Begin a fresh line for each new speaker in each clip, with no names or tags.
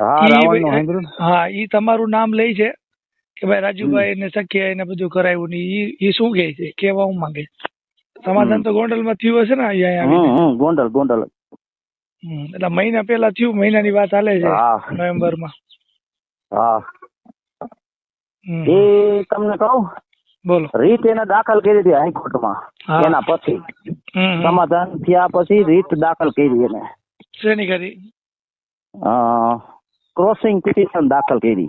હા
ઈ
નું ને?
તમારું નામ લે છે કે ભાઈ રાજુભાઈ ને સખિયા એને બધું કરાવ્યું ને ઈ ઈ શું કહે છે? કેવા હું માંગે? સમાધાન તો ગોંડલમાં થયું હશે ને અહીંયા
ગોંડલ ગોંડલ.
એટલે મહિના પેલા થયું મહિનાની વાત હાલે છે નવેમ્બરમાં
હા. એ તમને કહું?
બોલો.
રીત એને દાખલ કરી હતી હાઈકોર્ટમાં
માં
એના પછી. સમાધાન થયા પછી રીત દાખલ કરી એને.
શેની કરી?
ક્રોસિંગ પિટિશન દાખલ કરી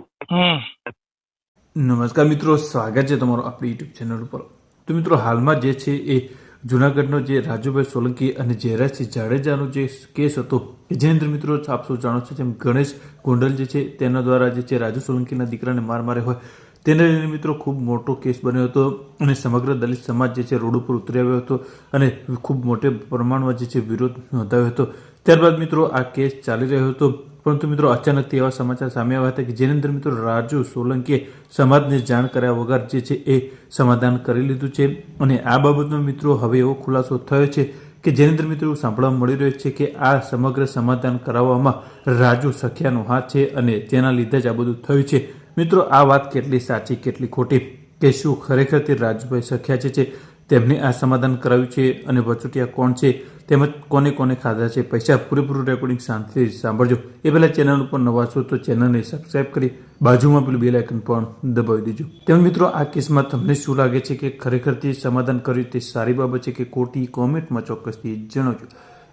નમસ્કાર મિત્રો સ્વાગત છે તમારો આપણી યુટ્યુબ ચેનલ ઉપર તો મિત્રો હાલમાં જે છે એ જુનાગઢનો જે રાજુભાઈ સોલંકી અને જયરાજસિંહ જાડેજાનો જે કેસ હતો કે જેની અંદર મિત્રો આપ સૌ જાણો છો જેમ ગણેશ ગોંડલ જે છે તેના દ્વારા જે છે રાજુ સોલંકીના દીકરાને માર માર્યો હોય તેને લઈને મિત્રો ખૂબ મોટો કેસ બન્યો હતો અને સમગ્ર દલિત સમાજ જે છે રોડ ઉપર ઉતરી આવ્યો હતો અને ખૂબ મોટે પ્રમાણમાં જે છે વિરોધ નોંધાવ્યો હતો. ત્યારબાદ મિત્રો આ કેસ ચાલી રહ્યો હતો. પરંતુ મિત્રો અચાનકથી એવા સમાચાર સામે આવ્યા હતા કે જેની અંદર મિત્રો રાજુ સોલંકીએ સમાજને જાણ કર્યા વગર જે છે એ સમાધાન કરી લીધું છે. અને આ બાબતમાં મિત્રો હવે એવો ખુલાસો થયો છે કે જેની અંદર મિત્રો સાંભળવા મળી રહ્યો છે કે આ સમગ્ર સમાધાન કરાવવામાં રાજુ સખિયાનો હાથ છે અને તેના લીધે જ આ બધું થયું છે. મિત્રો આ વાત કેટલી સાચી, કેટલી ખોટી? કે શું ખરેખર તે રાજુભાઈ સખ્યા છે તેમને આ સમાધાન કરાવ્યું છે અને વચોટિયા કોણ છે તેમજ કોને કોને ખાધા છે પૈસા પૂરેપૂરું રેકોર્ડિંગ શાંતિથી સાંભળજો. એ પહેલાં ચેનલ ઉપર નવા છો તો ચેનલને સબસ્ક્રાઈબ કરી બાજુમાં પેલું બેલ આઇકન પણ દબાવી દેજો. તેમજ મિત્રો આ કેસમાં તમને શું લાગે છે કે ખરેખર તે સમાધાન કર્યું તે સારી બાબત છે કે ખોટી? કોમેન્ટમાં ચોક્કસથી જણાવજો.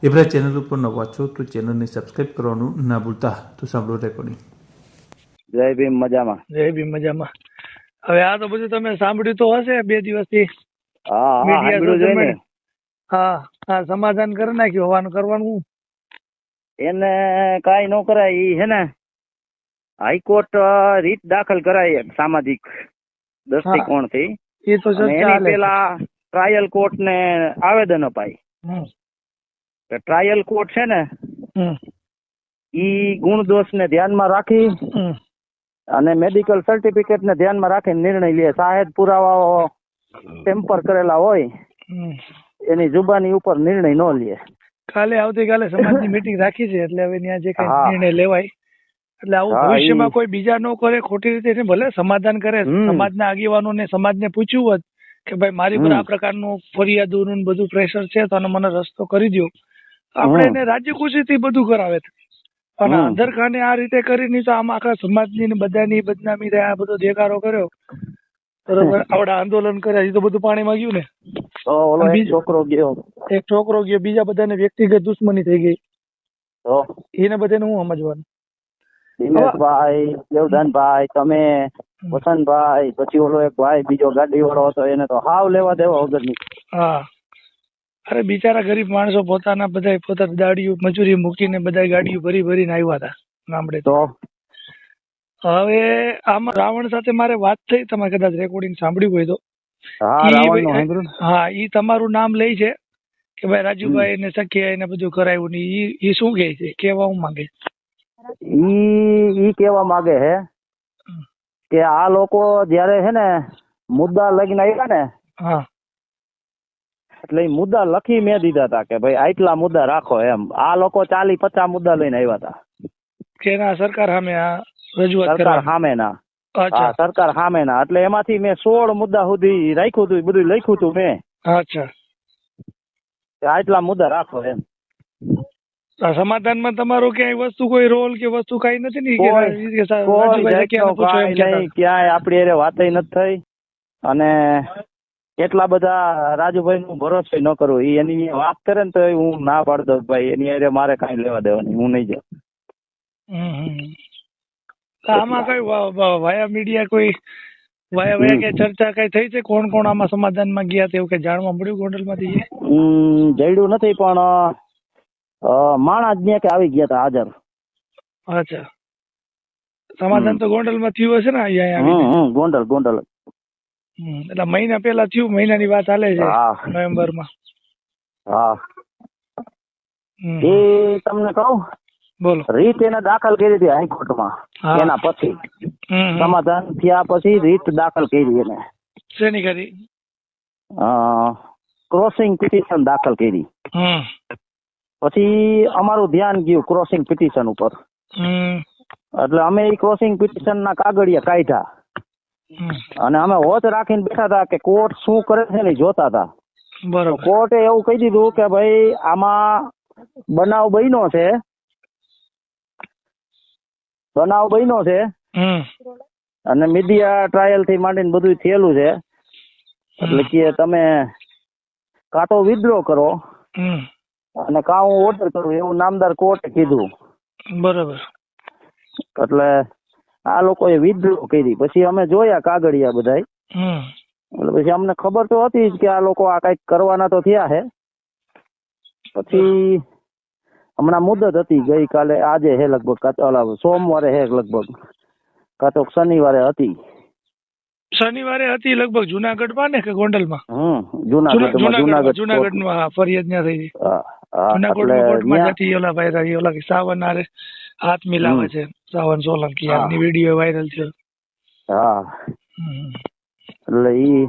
એ પહેલાં ચેનલ ઉપર નવા છો તો ચેનલને સબસ્ક્રાઇબ કરવાનું ના ભૂલતા. તો સાંભળો રેકોર્ડિંગ
જય ભીમ મજામાં?
જય ભીમ મજામાં. હવે આ તો બધું તમે સાંભળ્યું તો હશે બે દિવસથી.
હા હા
હા હા સમાધાન કરી નાખ્યું હોવાનું કરવાનું.
એને કાઈ ન કરાય ઈ હે ને હાઈકોર્ટ રીત દાખલ કરાય સામાજિક દ્રષ્ટિકોણથી.
એ તો
એની પેલા ટ્રાયલ કોર્ટ ને આવેદન અપાય. ટ્રાયલ કોર્ટ છે ને ઈ ગુણ દોષ ને ધ્યાનમાં રાખી. અને મેડિકલ સર્ટિફિકેટ ને ધ્યાનમાં રાખીને નિર્ણય લે. સાહેબ પુરાવાઓ ટેમ્પર કરેલા હોય એની જુબાની ઉપર નિર્ણય ન લે.
કાલે આવતીકાલે સમાજની મીટિંગ રાખી છે એટલે હવે ત્યાં જે કઈ નિર્ણય લેવાય એટલે આવું ભવિષ્યમાં કોઈ બીજા ન કરે ખોટી રીતે ભલે સમાધાન કરે. સમાજના આગેવાનોને સમાજને પૂછ્યું હોત કે ભાઈ મારી પર. આ પ્રકારનું ફરિયાદોનું ને બધું પ્રેશર છે તો મને રસ્તો કરી દો આપણે એને રાજ્ય ખુશીથી બધું કરાવે અને અંધરખાને આ રીતે કરીને તો આમ આખા સમાજની ને બધાની બદનામી રહ્યા આ બધો દેખાડો કર્યો. બરોબર. આવડા આંદોલન કર્યા એ તો બધું પાણીમાં ગયું ને.
તો ઓલો એક છોકરો ગયો.
એક છોકરો ગયો બીજા બધાને વ્યક્તિગત દુશ્મની થઈ ગઈ.
તો?
એને બધાને હું સમજવાનું?
દિનેશભાઈ દેવદાનભાઈ તમે વસંતભાઈ પછી ઓલો એક ભાઈ બીજો ગાડી વાળો હતો એને તો હાવ લેવા દેવા વગરની.
હા. અરે બિચારા ગરીબ માણસો પોતાના બધા પોતાની દાડીઓ મજૂરી મૂકીને બધા ગાડીઓ ભરી ભરીને આવ્યા હતા ગામડે.
તો?
હવે આમાં રાવણ સાથે મારે વાત થઈ તમે કદાચ રેકોર્ડિંગ સાંભળ્યું હોય તો.
હા
ઈ ભાઈ- હા ઈ તમારું નામ લે છે કે ભાઈ રાજુભાઈ ને સખી એને બધું કરાયું ને ઈ ઈ શું કહે છે? કેવા હું માંગે?
ઈ ઈ કેવા માંગે હે કે આ લોકો જયારે હે ને મુદ્દા લઈને આવ્યા ને
હા.
એટલે ઈ મુદ્દા લખી મેં દીધા હતા કે ભાઈ આટલા મુદ્દા રાખો એમ. આ લોકો ચાલી પચાસ મુદ્દા લઈને આવ્યા હતા
કે ના સરકાર સામે આ રજૂઆત
સરકાર
સામે
સામેના. હા
સામે
સરકાર સામેના. એટલે એમાંથી મેં સોળ મુદ્દા સુધી રાખ્યું હતું બધું લખ્યું હતું મેં.
અચ્છા.
આટલા મુદ્દા રાખો એમ.
સમાધાનમાં તમારો ક્યાંય વસ્તુ કોઈ રોલ કે વસ્તુ કઈ નથી ને
ક્યાંય આપડી હારે વાતય નથી થઈ. અને એટલા બધા રાજુભાઈ નું ભરોસો ન કરું. એ એની વાત કરે ને તો હું ના પાડ દઉં ભાઈ એની અરે મારે કઈ લેવા દેવાની હું નહીં જાઉં.
આમાં કઈ વાયા મીડિયા કોઈ વાયા વાયા કે ચર્ચા કઈ થઈ છે? કોણ કોણ આમાં સમાધાનમાં ગયા તેવું કઈ જાણવા મળ્યું ગોંડલમાંથી
જડ્યું નથી પણ માણસ જ્યાં કે આવી ગયા હતા હાજર.
અચ્છા. સમાધાન તો ગોંડલમાં થયું હશે ને અહીંયા
ગોંડલ ગોંડલ.
એટલે મહિના પેલા થયું મહિનાની વાત હાલે છે
નવેમ્બર
નવેમ્બરમાં.
હા. એ તમને કહું
બોલો.
રીત એને દાખલ કરી હતી હાઈકોર્ટમાં. એના પછી. સમાધાન થયા પછી રીત દાખલ કરી એને.
શેની કરી?
ક્રોસિંગ પિટિશન દાખલ કરી. પછી અમારું ધ્યાન ગયું ક્રોસિંગ પિટિશન ઉપર. એટલે અમે એ ક્રોસિંગ પિટિશન ના કાગળિયા કાઢ્યા. અને અમે હોત રાખીને બેઠા હતા કે કોર્ટ શું કરે છે ને જોતા હતા.
બરોબર.
કોર્ટે એવું કહી દીધું કે ભાઈ આમાં બનાવ બન્યો છે. બનાવ બન્યો છે. અને મીડિયા ટ્રાયલથી માંડીને બધું થયેલું છે. એટલે કે તમે કાં તો વિથડ્રો કરો. અને કાં હું ઓર્ડર કરું એવું નામદાર કોર્ટે કીધું.
બરાબર.
એટલે આ લોકોએ વિથડ્રો કરી. પછી અમે જોયા કાગળિયા બધાય. એટલે પછી અમને ખબર તો હતી જ કે આ લોકો આ કંઈક કરવાના તો થયા છે પછી હમણાં મુદત હતી ગઈકાલે આજે હે લગભગ કાં સોમવારે હે લગભગ. કાં તો શનિવારે હતી.
શનિવારે હતી લગભગ જુનાગઢમાં ને કે ગોંડલમાં?
હમ જુનાગઢમાં
જુનાગઢ
જુનાગઢ
જુનાગઢમાં ફરિયાદ ન્યા થઈ. જુનાગઢમાં જતી ઓલા ભાઈ ઓલા કે સાવન હારે હાથ મિલાવે છે. સાવન સોલંકી. આજની વીડિયો વાયરલ થયો.
હા. એટલે ઈ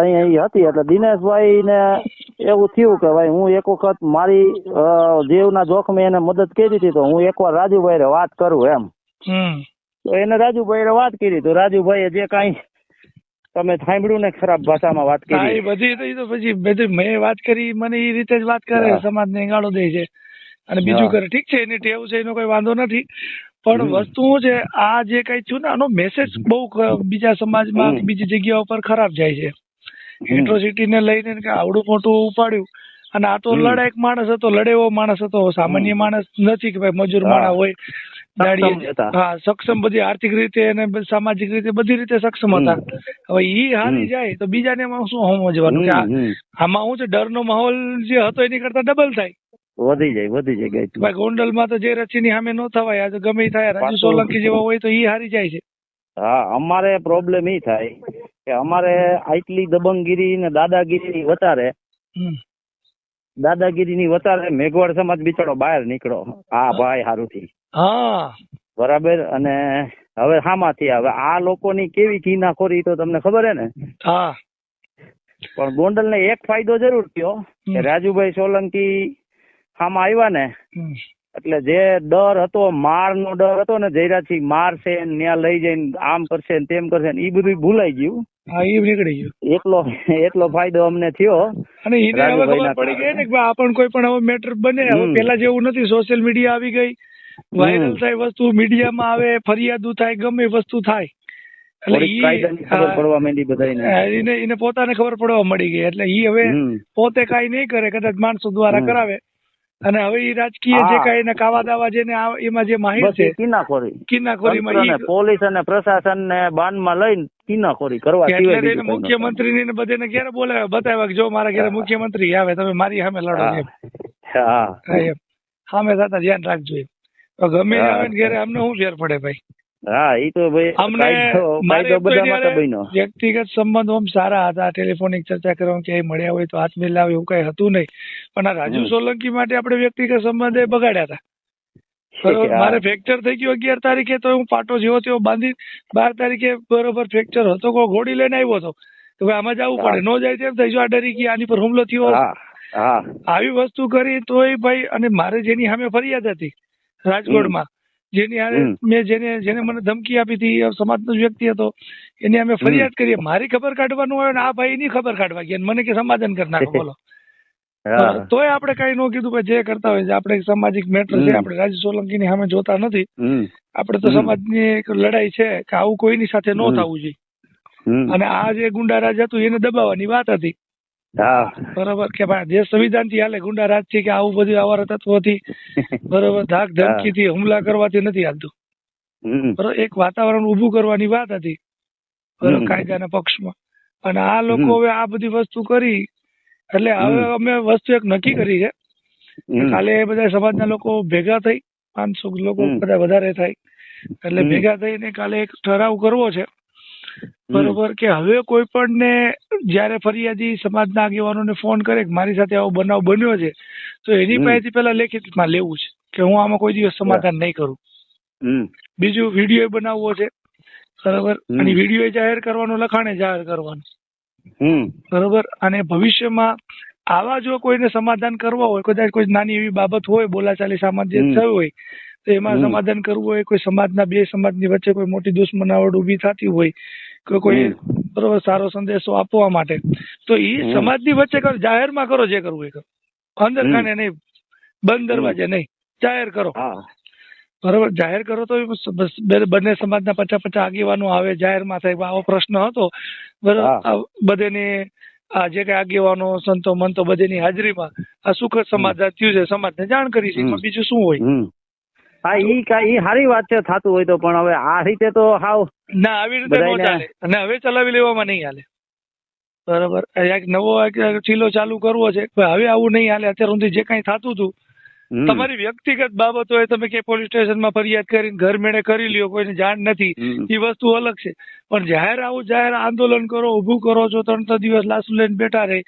અહીં હતી એટલે દિનેશભાઈ ને એવું થયું કે ભાઈ હું એક વખત મારી જીવના જોખમે એને મદદ કરી હતી તો હું એકવાર રાજુભાઈ વાત કરું એમ. તો એને રાજુભાઈ વાત કરી. તો રાજુભાઈ જે કઈ તમે સાંભળ્યું ને ખરાબ ભાષામાં વાત કરી.
બધી તો પછી બધી મેં વાત કરી મને એ રીતે જ વાત કરે
સમાજ
સમાજને ગાળો દે છે. અને બીજું કરે ઠીક છે એની ટેવ છે એનો કોઈ વાંધો નથી. પણ વસ્તુ શું છે આ જે કઈ થયું ને આનો મેસેજ બહુ બીજા સમાજમાં બીજી જગ્યા ઉપર ખરાબ જાય છે.
હમ.
એટ્રોસિટી લઈને કે આવડું મોટું ઉપાડ્યું અને આ તો. લડાયક માણસ હતો લડે એવો માણસ હતો સામાન્ય માણસ નથી કે ભાઈ મજૂર. માણસ હોય હા સક્ષમ બધી આર્થિક રીતે અને સામાજિક રીતે બધી રીતે સક્ષમ હતા હવે ઈ હારી જાય તો બીજાને એમાં શું સમજવાનું કે. આમાં હું છે ડરનો માહોલ જે હતો એની કરતા ડબલ થાય
વધી જાય વધી જાય.
ભાઈ ગોંડલમાં તો જે રચીની સામે નો થવાય આ તો ગમે થાય રાજુ સોલંકી જેવા હોય તો ઈ હારી જાય છે
હા અમારે પ્રોબ્લેમ ઈ થાય કે અમારે આટલી દબંગગીરી ને દાદાગીરી વધારે.
દાદાગીરી
ની વધારે મેઘવાડ સમાજ બિચારો બહાર નીકળો. આ ભાઈ સારું થી
હા.
બરાબર? અને હવે હામાંથી હવે આ લોકોની કેવી ઘીનાખોરી તો તમને ખબર હે ને? પણ ગોંડલ ને એક ફાયદો જરૂર થયો કે રાજુભાઈ સોલંકી આમાં આવ્યા ને. એટલે જે ડર હતો મારનો ડર હતો ને જયરાજસિંહ મારશે ત્યાં લઈ જઈને આમ કરશે ને તેમ કરશે ને એ બધું ભૂલાઈ ગયું.
હા એ નીકળી ગયું.
એટલો એટલો ફાયદો અમને થયો.
અને એને હવે ખબર પડી ગઈ ને કે ભાઈ કોઈ પણ હવે મેટર બને. હવે પેલા જેવું નથી સોશિયલ મીડિયા આવી ગઈ. વાયરલ થાય વસ્તુ મીડિયામાં આવે ફરિયાદો થાય ગમે વસ્તુ થાય. એટલે એને પોતાને ખબર પડવા મળી ગઈ. એટલે ઈ હવે પોતે કઈ નહીં કરે કદાચ માણસો દ્વારા કરાવે. અને હવે એ રાજકીય જે કઈ ને કાવા દાવા જેને એમાં જે માહિર છે
કિનાખોરી.
કિન્નાખોરીમાં
પોલીસ અને પ્રશાસન ને બાનમાં લઈને કિનાખોરી કરવા
એટલે જ. મુખ્યમંત્રી ને બધાને ક્યારે બોલાવે બતાવ્યા કે જો મારા ઘરે મુખ્યમંત્રી આવે તમે મારી સામે લડો એમ.
હા.
સામે થતા ધ્યાન રાખજો ગમે આવે ને ઘરે અમને શું ફેર પડે ભાઈ?
હા તો ભાઈ કાયદો
તો
બન્યો.
વ્યક્તિગત સંબંધો આમ સારા હતા ટેલિફોનિક ચર્ચા કરવા ક્યાંય મળ્યા હોય તો હાથ મિલાવે એવું કઈ હતું નહીં. પણ આ રાજુ સોલંકી માટે આપણે વ્યક્તિગત સંબંધ બગાડ્યા હતા. મારે ફ્રેક્ચર થઈ ગયું અગિયાર તારીખે તો હું પાટો જેવો તેવો બાંધી બાર તારીખે બરોબર ફ્રેક્ચર હતો કોઈ ઘોડી લઈને આવ્યો હતો. તો ભાઈ આમાં જવું પડે. નો જાય તેમ થઈ જો આ ડરી ગયા આની પર હુમલો થયો આવી વસ્તુ કરી તોય ભાઈ અને મારે જેની સામે ફરિયાદ હતી રાજકોટમાં જેની મેં જેને જેને મને ધમકી આપી હતી સમાજનો વ્યક્તિ હતો એની અમે ફરિયાદ કરીએ. મારી ખબર કાઢવાનું હોય ને આ ભાઈ ની ખબર કાઢવા ગયા મને કે સમાધાન કરી નાખો બોલો. તોય આપણે કઈ ન કીધું કે જે કરતા હોય છે. આપણે સામાજિક મેટર છે. આપણે રાજ સોલંકી ની સામે જોતા નથી. આપણે તો. સમાજની એક લડાઈ છે કે આવું કોઈની સાથે ન થવું જોઈએ. અને આ જે ગુંડા રાજ હતું એને દબાવવાની વાત હતી. બરોબર કે ભાઈ જે સંવિધાનથી હાલે ગુંડારાજથી કે આવું બધું આવા તત્વો થી બરોબર ધાક ધમકી થી હુમલા કરવાથી નથી હાલતું. બરોબર એક વાતાવરણ ઉભું કરવાની વાત હતી. કાયદાના પક્ષમાં. અને આ લોકો હવે આ બધી વસ્તુ કરી એટલે હવે અમે વસ્તુ એક નક્કી કરી છે કાલે બધા સમાજના લોકો ભેગા થઈ પાંચસો લોકો બધા વધારે થાય એટલે ભેગા થઈને કાલે એક ઠરાવ કરવો છે બરોબર કે હવે કોઈ પણ ને જયારે ફરિયાદી સમાજના આગેવાનોને ફોન કરે કે મારી સાથે આવો બનાવ બન્યો છે તો એની. પાસેથી પેલા લેખિતમાં લેવું છે કે હું આમાં કોઈ દિવસ સમાધાન નહીં કરું. બીજું વીડિયો બનાવવો છે બરોબર? અને વીડિયો જાહેર કરવાનો લખાણે જાહેર કરવાનું. બરોબર? અને ભવિષ્યમાં આવા જો કોઈને સમાધાન કરવા હોય કદાચ કોઈ નાની એવી બાબત હોય બોલાચાલી સામાન્ય. થયું હોય તો એમાં સમાધાન કરવું હોય કોઈ સમાજના બે સમાજની વચ્ચે કોઈ મોટી દુશ્મનાવટ ઊભી થતી હોય કે કોઈ બરોબર સારો સંદેશો આપવા માટે તો એ. સમાજની વચ્ચે કરો જાહેરમાં કરો જે કરવું એ કરો. અંદર. ખાને નહીં બંધ દરવાજે નહીં જાહેર કરો. બરોબર જાહેર કરો તો બંને સમાજના પચાસ પચાસ આગેવાનો આવે જાહેરમાં થાય આવો પ્રશ્ન હતો. બરોબર બધેની આ જે કઈ આગેવાનો સંતો મંતો બધેની હાજરીમાં આ સુખદ સમાધાન થયું છે સમાજને જાણ કરી છે બીજું શું હોય?
હા ઈ કા ઈ સારી વાત છે થતું હોય તો પણ હવે આ રીતે તો હાવ
ના આવી રીતે નો ચાલે. અને હવે ચલાવી લેવામાં નહીં હાલે. બરાબર? એક નવો એક ચીલો ચાલુ કરવો છે. હવે આવું નહીં હાલે. અત્યાર સુધી જે કઈ થતું હતું તમારી વ્યક્તિગત બાબતો હોય તમે કે પોલીસ સ્ટેશનમાં ફરિયાદ કરીને ઘર મેળે કરી લ્યો કોઈને જાણ નથી. એ વસ્તુ અલગ છે. પણ જાહેર આવું જાહેર આંદોલન કરો ઊભું કરો છો ત્રણ ત્રણ દિવસ લાસુ લઈને બેઠા રહે.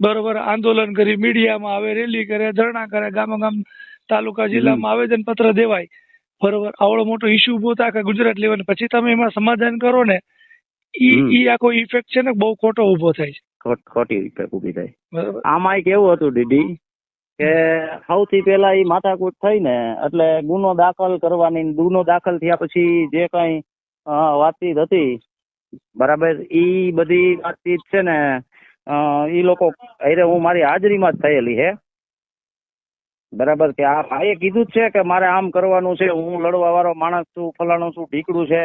બરોબર? આંદોલન કરી મીડિયામાં આવે રેલી કરે ધરણા કરે ગામો ગામ તાલુકા જિલ્લામાં આવેદન પત્ર દેવાય. બરોબર આવડો મોટો ઇસ્યુ ઊભો થાય આખા ગુજરાત લેવલ. પછી તમે એમાં સમાધાન કરો ને ઈ. ઈ આખો ઇફેક્ટ છે ને બહુ ખોટો ઊભો થાય છે.
ખોટી ઇફેક્ટ ઊભી થાય. આમાં કેવું હતું દીદી કે સૌથી પેલા ઈ માથાકૂટ થઈ ને એટલે ગુનો દાખલ કરવાની ગુનો દાખલ થયા પછી જે કઈ વાતચીત હતી બરાબર ઈ બધી વાતચીત છે ને ઈ લોકો અરે હું મારી હાજરીમાં જ થયેલી હે. બરાબર કે આ ભાઈએ કીધું જ છે કે મારે આમ કરવાનું છે હું લડવા વાળો માણસ છું ફલાણું છું ઢીકડું છે.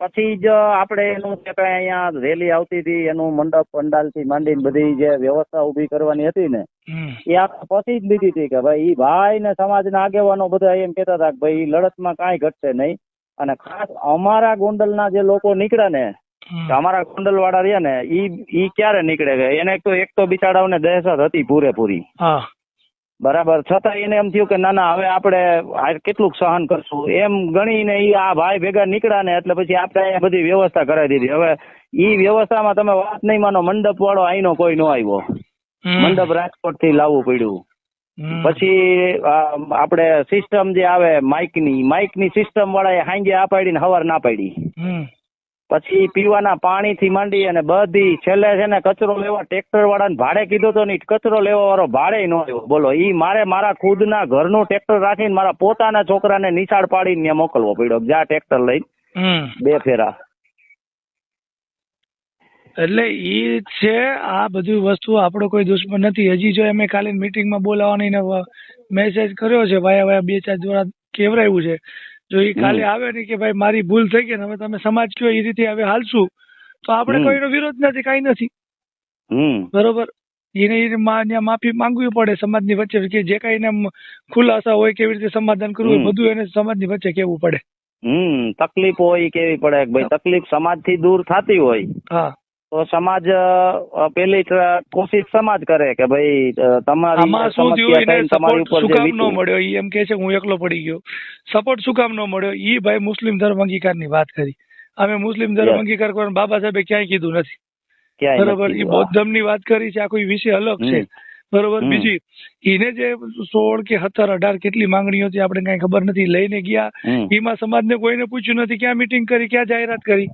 પછી જ આપણે એનું જે કઈ અહીંયા રેલી આવતી હતી એનું મંડપ પંડાલથી માંડીને બધી જે વ્યવસ્થા ઊભી કરવાની હતી ને એ આપણે પછી જ લીધી હતી કે ભાઈ એ ભાઈ ને સમાજના આગેવાનો બધા એમ કહેતા હતા કે ભાઈ ઈ લડતમાં કાંઈ ઘટશે નહીં. અને ખાસ અમારા ગોંડલના જે લોકો નીકળ્યા ને અમારા ગોંડલ વાળા રહ્યા ને ઈ ઈ ક્યારે નીકળે કે એને એક તો એક તો બિચારાઓને દહેશત હતી પૂરેપૂરી.
હા.
બરાબર. છતાં એને એમ થયું કે ના ના હવે આપણે કેટલુંક સહન કરશું. એમ ગણીને એ આ ભાઈ ભેગા નીકળ્યા ને એટલે પછી આપણે બધી વ્યવસ્થા કરાવી દીધી. હવે ઈ વ્યવસ્થામાં તમે વાત નહીં માનો મંડપ વાળો આઈનો કોઈ નો આવ્યો. મંડપ રાજકોટથી લાવવું પડ્યું. પછી આપણે સિસ્ટમ જે આવે માઇકની માઇકની સિસ્ટમ વાળાએ હાંજે આ પાડી ને હવાર ના પાડી. પછી પીવાના પાણી થી માંડી અને બધી છેલ્લે છે ને કચરો લેવા ટ્રેક્ટર વાળાને ભાડે કીધો તો નહીં કચરો લેવા વાળો ભાડે ન આવ્યો. બોલો ઈ મારે મારા ખુદના ઘરનું ટ્રેક્ટર રાખીને મારા પોતાના છોકરાને નિશાળ પાડીને ત્યાં મોકલવો પડ્યો. જા ટ્રેક્ટર લઈને બે ફેરા.
એટલે ઈ છે આ બધી વસ્તુ આપણો કોઈ દુશ્મન નથી. હજી જો એમે કાલે મીટિંગમાં બોલાવાની ને મેસેજ કર્યો છે ભાઈ ભાઈ બે ચાર દ્વારા કેવરાયું છે. જો એ કાલે આવે ને કે ભાઈ મારી ભૂલ થઈ ગઈ ને હવે તમે સમાજ કયો એ રીતે હવે હાલશું તો આપણે. કોઈનો વિરોધ નથી કઈ નથી.
હમ.
બરોબર? એને એને માફી માંગવી પડે સમાજની વચ્ચે કે જે કઈ એને ખુલાસા હોય કેવી રીતે સમાધાન કરવું હોય બધું એને સમાજની વચ્ચે કેવું પડે.
હમ તકલીફ હોય કેવી પડે ભાઈ તકલીફ સમાજથી દૂર થતી હોય.
હા.
તો સમાજ પેલી કોશિશ સમાજ કરે કે ભાઈ તમારી
શું થયું?
તમારી ઉપર
શું કામ ન મળ્યો? ઈ એમ કે છે હું એકલો પડી ગયો. સપોર્ટ શું કામ ન મળ્યો? ઈ ભાઈ મુસ્લિમ ધર્મ અંગીકારની વાત કરી. અમે મુસ્લિમ ધર્મ અંગીકાર કરવાનું બાબા સાહેબે ક્યાંય કીધું નથી. બરોબર?
એ.
બૌદ્ધ ધર્મની વાત કરી છે. આ કોઈ વિષય અલગ છે. બરોબર? બીજી એને જે સોળ કે સત્તર અઢાર કેટલી માંગણીઓ હતી આપણે કઈ ખબર નથી. લઈને ગયા. એમાં સમાજને કોઈને પૂછ્યું નથી ક્યાં મિટિંગ કરી ક્યાં જાહેરાત કરી.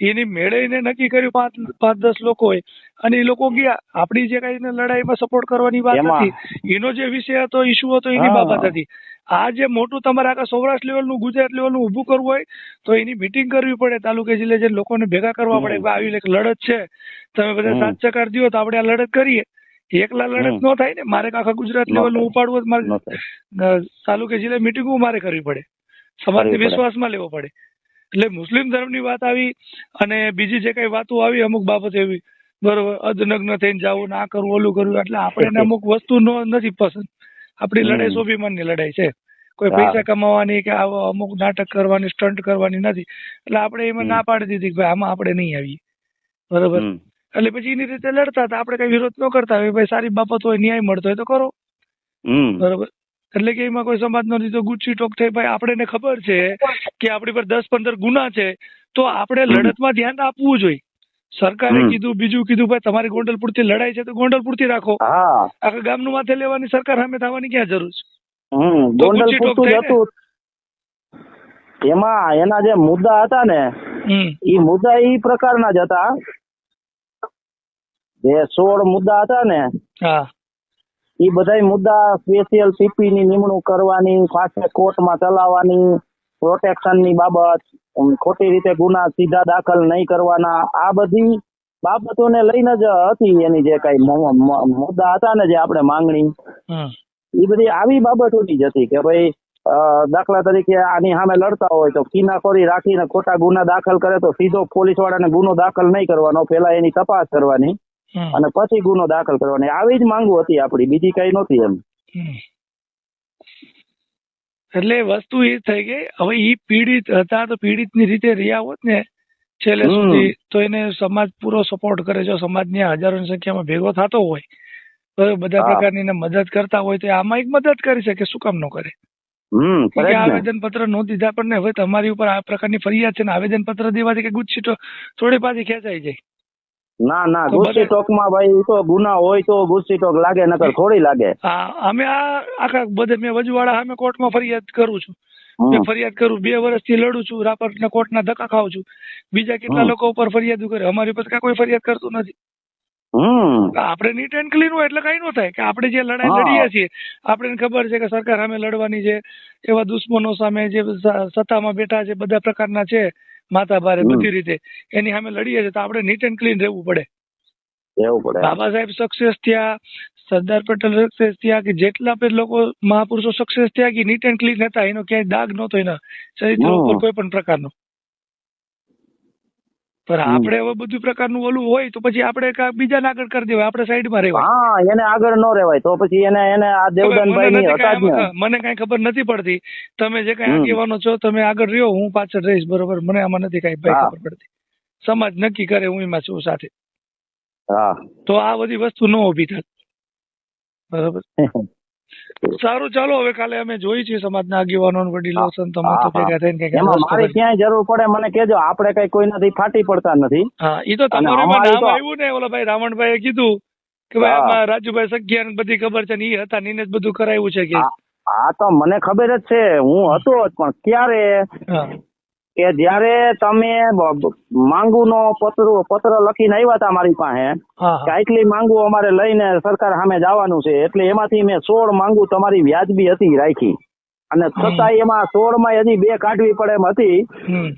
એની મેળવીને નક્કી કર્યું પાંચ પાંચ દસ લોકોએ. અને એ લોકો ગયા. આપણી જે કઈ લડાઈમાં સપોર્ટ કરવાની વાત હતી એનો જે વિષય હતો ઇસ્યુ હતો એની બાબત હતી. આ જે મોટું તમારે આખા સૌરાષ્ટ્ર લેવલનું ગુજરાત લેવલનું ઊભું કરવું હોય તો એની મિટિંગ કરવી પડે તાલુકે જિલ્લે જે લોકોને ભેગા કરવા પડે. કે આવી એક લડત છે. તમે બધા સાત ચકાર દો તો આપણે આ લડત કરીએ. એકલા લડત. ન થાય ને. મારે આખા ગુજરાત
ન
લેવલનું ઉપાડવું મારે તાલુકે જિલ્લે મિટિંગો મારે કરવી પડે. સમાજને. વિશ્વાસમાં લેવો પડે. એટલે મુસ્લિમ ધર્મની વાત આવી અને બીજી જે કઈ વાતો આવી અમુક બાબત એવી બરોબર અધનગ્ન થઈને જવું ના કરવું ઓલું કરવું એટલે આપણે અમુક વસ્તુ નો નથી પસંદ. આપણી લડાઈ સ્વાભિમાનની લડાઈ છે. કોઈ પૈસા કમાવાની કે આવો અમુક નાટક કરવાની સ્ટન્ટ કરવાની નથી. એટલે આપણે એમાં ના પાડી દીધી કે ભાઈ આમાં આપણે નહીં આવીએ. બરોબર? એટલે પછી એની રીતે લડતા હતા. આપણે કઈ વિરોધ ન કરતા. હોય ભાઈ સારી બાબત હોય ન્યાય મળતો હોય તો કરો.
હમ.
બરોબર? એટલે કે એમાં કોઈ સમાજનો રીતો ગુચ્છી ટોક થઈ. ભાઈ આપણે ખબર છે કે આપણી પર દસ પંદર ગુના છે. તો આપણે. લડતમાં ધ્યાન આપવું જોઈએ. સરકારે. કીધું બીજું કીધું ભાઈ તમારી ગોંડલપુરથી લડાઈ છે તો ગોંડલથી રાખો આખા ગામનું માથે લેવાની સરકાર સામે થવાની ક્યાં જરૂર છે?
એમાં એના જે મુદ્દા હતા ને એ મુદ્દા ઈ પ્રકારના જ હતા. જે સોળ મુદ્દા હતા ને એ બધાય મુદ્દા સ્પેશિયલ સીપી ની નિમણૂક કરવાની પાસે કોર્ટમાં ચલાવવાની પ્રોટેક્શનની બાબત ખોટી રીતે ગુના સીધા દાખલ નહીં કરવાના આ બધી બાબતોને લઈને જ હતી એની જે કઈ મુદ્દા હતા ને જે આપણે માંગણી. એ બધી આવી બાબતોની જ હતી કે ભાઈ દાખલા તરીકે આની સામે લડતા હોય તો કિનાખોરી રાખીને ખોટા ગુના દાખલ કરે તો સીધો પોલીસ વાળાને ગુનો દાખલ નહીં કરવાનો પેલા એની તપાસ કરવાની. અને પછી ગુનો દાખલ કરવાની આવી જ માંગુ હતી આપડી. બીજી કઈ નહોતી એમ.
એટલે વસ્તુ એ થઈ ગઈ. હવે ઈ પીડિત હતા તો પીડિતની રીતે રહ્યા હોત ને છેલ્લે સુધી તો એને સમાજ પૂરો સપોર્ટ કરે. જો સમાજની હજારોની સંખ્યામાં ભેગો થતો હોય તો બધા પ્રકારની એને મદદ કરતા હોય તો આમાં એક મદદ કરી શકે. શું કામ ન કરે. આવેદન પત્ર નો દીધા પણ ને હવે તમારી ઉપર આ પ્રકારની ફરિયાદ છે ને આવેદન પત્ર દેવાથી કે ગુજસીટો થોડી પાછી ખેંચાઈ જાય.
ના ના ગુસ્સી ટોકમાં ભાઈ તો ગુના હોય તો ગુસ્સી ટોક લાગે નકર થોડી લાગે.
હા અમે આ આખા બધે મેં વજવાડા સામે કોર્ટમાં ફરિયાદ કરું છું. મેં ફરિયાદ કરું બે વર્ષથી લડું છું રાપરના કોર્ટના ધક્કા ખાઉં છું. બીજા કેટલા લોકો ઉપર ફરિયાદ કરે અમારી પર કાંઈ કોઈ ફરિયાદ કરતું નથી.
આપડે
આપણે નીટ એન્ડ ક્લીન હોય એટલે કઈ ન થાય કે આપણે જે લડાઈ. લડીએ છીએ આપણને ખબર છે કે સરકાર સામે લડવાની છે એવા દુશ્મનો સામે જે સત્તામાં બેઠા છે બધા પ્રકારના છે. માથા ભારે બધી રીતે. એની સામે લડીએ છીએ તો આપણે નીટ એન્ડ ક્લીન રહેવું પડે. બાબા સાહેબ સક્સેસ થયા સરદાર પટેલ સક્સેસ થયા કે જેટલા પણ લોકો મહાપુરુષો સક્સેસ થયા કે નીટ એન્ડ ક્લીન હતા એનો ક્યાંય દાગ નહોતો એના.
હમ.
ઉપર કોઈ પણ પ્રકારનો. પણ. આપણે હવે બધું પ્રકારનું ઓલું હોય તો પછી આપણે બીજાને આગળ કરી દેવાય આપણે સાઈડમાં રહેવાય.
હા એને આગળ ન રહેવાય તો પછી એને એને આ દેવદાનભાઈ
મને
ની. હતા જ
મને કઈ ખબર નથી પડતી. તમે જે કઈ. આગેવાનો છો તમે આગળ રહ્યો હું પાછળ રહીશ બરોબર? મને આમાં નથી કઈ ભાઈ ખબર પડતી. સમાજ નક્કી કરે હું એમાં છું સાથે.
હા.
તો આ બધી વસ્તુ ન ઊભી થાય. બરોબર? સારું ચાલો હવે કાલે અમે જોઈ છીએ સમાજના આગેવાનો વડીલો સંતો ભેગા થઈને કંઈક
એમાં
રસ્તો
ક્યાંય જરૂર પડે મને કેજો આપણે કઈ કોઈનાથી ફાટી પડતા નથી.
હા ઈ તો તમારે નામ આવ્યું ને ઓલા ભાઈ રાવણભાઈએ કીધું કે ભાઈ આમાં રાજુભાઈ સગિયા ને બધી ખબર છે ને ઈ હતા ને જ બધું કરાયું છે કે.
આ તો મને ખબર જ છે હું હતો જ પણ ક્યારે? કે જયારે તમે માંગુ નો પત્ર પત્ર લખીને આવ્યા હતા મારી પાસે કે આટલી માંગુ અમારે લઈને સરકાર સામે જવાનું છે એટલે એમાંથી મેં સોળ માંગુ તમારી વ્યાજબી હતી રાખી. અને છતાં એમાં સોળમાં હજી બે કાઢવી પડે એમ હતી.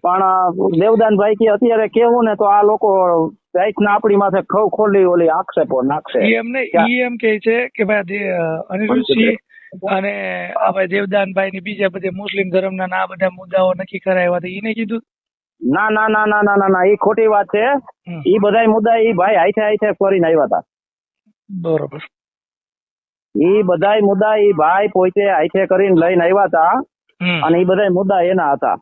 પણ દેવદાન દેવદાનભાઈ કે અત્યારે કેવું ને તો આ લોકો રાઈટના આપણી માથે ખવ ખોલી ઓલી આક્ષેપો નાખશે.
એમને એમ કે છે કે ભાઈ અનિરુદ્ધસિંહ અને આપણે ભાઈ દેવદાનભાઈ ની બીજા બધે મુસ્લિમ ધર્મના ના આ બધા મુદ્દાઓ નક્કી કરાવ્યા હતા. ઈને કીધું?
ના ના ના ના ના ના એ ખોટી વાત છે.
એ
ઈ બધાય મુદ્દા એ ભાઈ આઈથે આઈથે કરીને આવ્યા હતા
બરોબર.
ઈ બધા મુદ્દા ઈ ભાઈ પોતે આઈથે કરીને લઈને આવ્યા હતા અને ઈ બધા મુદ્દા એના હતા.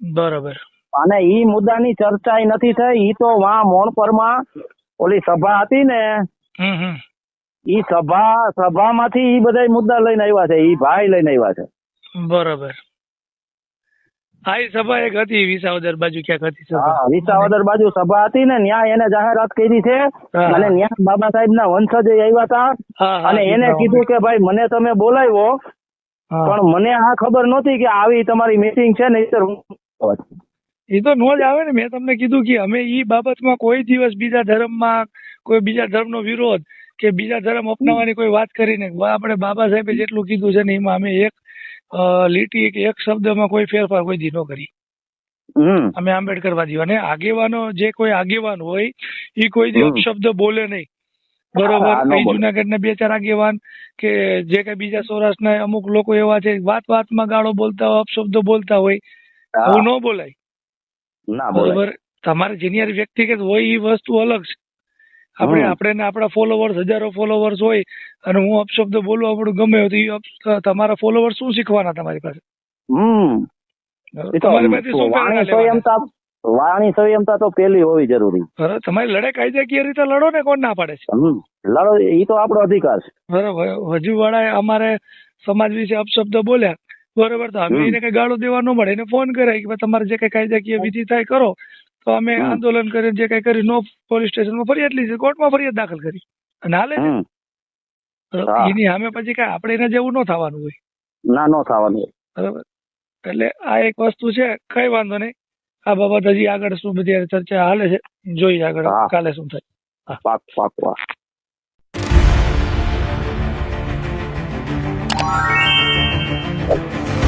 બરોબર.
અને ઈ મુદ્દાની ચર્ચા નથી થઈ. ઈ તો વા મોણપરમાં ઓલી સભા હતી ને ઈ સભા સભામાંથી ઈ બધા મુદ્દા લઈને આવ્યા છે ઈ ભાઈ લઈને આવ્યા છે.
બરોબર. હા એ સભા એક હતી વિસાવદર બાજુ ક્યાંક હતી
હા વિસાવદર બાજુ સભા હતી ને ન્યા એને જાહેરાત કરી છે. અને ન્યા બાબા સાહેબ ના વંશજ આવ્યા હતા.
હા, હા,
અને એને કીધું કે ભાઈ મને તમે બોલાવ્યો પણ મને આ ખબર નહોતી કે આવી તમારી મીટિંગ છે ને એ
એ તો નો જ આવે ને મેં તમને કીધું કે અમે ઈ બાબતમાં કોઈ દિવસ બીજા ધર્મમાં કોઈ બીજા ધર્મનો વિરોધ કે બીજા ધર્મ અપનાવવાની કોઈ વાત કરીને આપણે બાબા સાહેબે જેટલું કીધું છે ને એમાં અમે એક લીટી કે એક શબ્દમાં કોઈ ફેરફાર કોઈ દી કરી. અમે આંબેડકરવાદીઓ અને આગેવાનો જે કોઈ આગેવાન હોય એ કોઈ દી
હમ.
બોલે નહીં. બરોબર?
જુનાગઢ
ના બે ચાર આગેવાન કે જે કઈ બીજા સૌરાષ્ટ્રના અમુક લોકો એવા છે વાત વાતમાં ગાળો બોલતા હોય અપશબ્દો બોલતા હોય
હું.
આવું ન બોલાય. બરોબર? તમારે જેની વ્યક્તિગત હોય એ વસ્તુ અલગ છે. આપણે આપણે આપણા ફોલોવર્સ હજારો ફોલોવર્સ હોય અને હું અપશબ્દ બોલું આપણું ગમે તો એ તમારા ફોલોવર્સ શું શીખવાના તમારી પાસે?
વાણી? સંયમતા તો પેલી હોવી જરૂરી.
તમારી લડાઈ કાયદાકીય રીતે લડો ને કોણ ના પાડે છે?
લડો એ તો આપણો અધિકાર છે.
બરોબર હજુ વાળા અમારે સમાજ વિશે અપશબ્દ બોલ્યા. બરોબર તો અમે એને કઈ ગાળો દેવા ન મળે. એને ફોન કરાય કે તમારે જે કઈ કાયદાકીય વિધિ થાય કરો. તો અમે આંદોલન કરીને જે કઈ કરી નો પોલીસ સ્ટેશનમાં ફરિયાદ લીધી કોર્ટમાં ફરિયાદ દાખલ કરી. અને હાલે એની સામે પછી કઈ આપણે એના જેવું નો થવાનું હોય.
ના નો થવાનું હોય.
બરાબર? એટલે આ એક વસ્તુ છે કઈ વાંધો નહીં. આ બાબત હજી આગળ શું બધી ચર્ચા હાલે છે જોઈએ આગળ કાલે શું થાય.
પાક પાક પાક
Thank you.